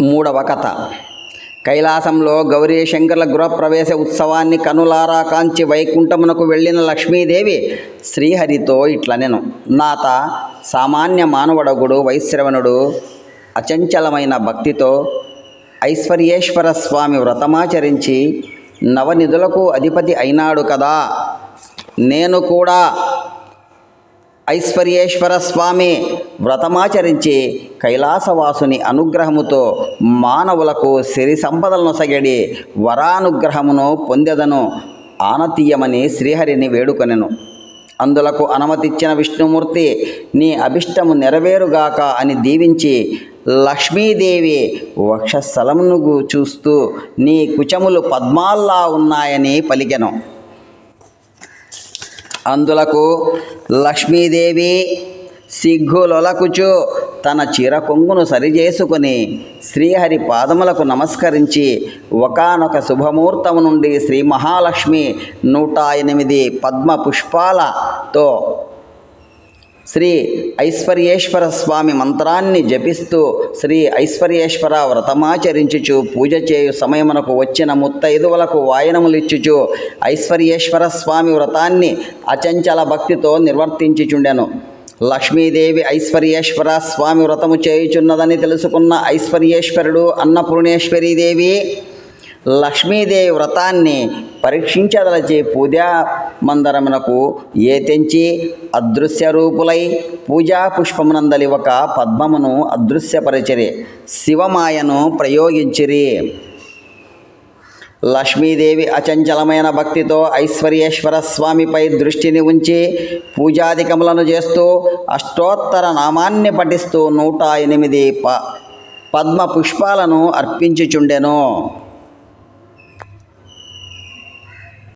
మూడవ కథ. కైలాసంలో గౌరీ శంకర్ల గృహప్రవేశ ఉత్సవాన్ని కనులారా కాంచి వైకుంఠమునకు వెళ్ళిన లక్ష్మీదేవి శ్రీహరితో ఇట్లనెను నాత సామాన్య మానవడగుడు వైశ్రవణుడు అచంచలమైన భక్తితో ఐశ్వర్యేశ్వర స్వామి వ్రతమాచరించి నవనిధులకు అధిపతి అయినాడు కదా. నేను కూడా ఐశ్వర్యేశ్వర స్వామి వ్రతమాచరించి కైలాసవాసుని అనుగ్రహముతో మానవులకు సిరి సంపదలను సగడి వరానుగ్రహమును పొందెదను ఆనతీయమని శ్రీహరిని వేడుకొనెను. అందులకు అనుమతిచ్చిన విష్ణుమూర్తి నీ అభిష్టము నెరవేరుగాక అని దీవించి లక్ష్మీదేవి వక్షస్థలమును చూస్తూ నీ కుచములు పద్మాల్లా ఉన్నాయని పలికెను. అందులకు లక్ష్మీదేవి సిగ్గులొలకుచు తన చీర కొంగును సరిచేసుకుని శ్రీహరి పాదములకు నమస్కరించి ఒకానొక శుభముహూర్తము నుండి శ్రీ మహాలక్ష్మి నూట ఎనిమిది పద్మ పుష్పాలతో శ్రీ ఐశ్వర్యేశ్వర స్వామి మంత్రాన్ని జపిస్తూ శ్రీ ఐశ్వర్యేశ్వర వ్రతమాచరించుచు పూజ చేయు సమయమునకు వచ్చిన ముత్తైదువులకు వాయనములిచ్చుచు ఐశ్వర్యేశ్వర స్వామి వ్రతాన్ని అచంచల భక్తితో నిర్వర్తించుచుండెను. లక్ష్మీదేవి ఐశ్వర్యేశ్వర స్వామి వ్రతము చేయుచున్నదని తెలుసుకున్న ఐశ్వర్యేశ్వరుడు అన్నపూర్ణేశ్వరీదేవి లక్ష్మీదేవి వ్రతాన్ని పరీక్షించదలచి పూజా మందరమునకు ఏ తెంచి అదృశ్య రూపులై పూజా పుష్పమునందలి ఒక పద్మమును అదృశ్యపరిచిరి శివమాయను ప్రయోగించిరి. లక్ష్మీదేవి అచంచలమైన భక్తితో ఐశ్వర్యేశ్వర స్వామిపై దృష్టిని ఉంచి పూజాధికములను చేస్తూ అష్టోత్తర నామాన్ని పఠిస్తూ నూట ఎనిమిది ప పద్మ పుష్పాలను అర్పించుచుండెను.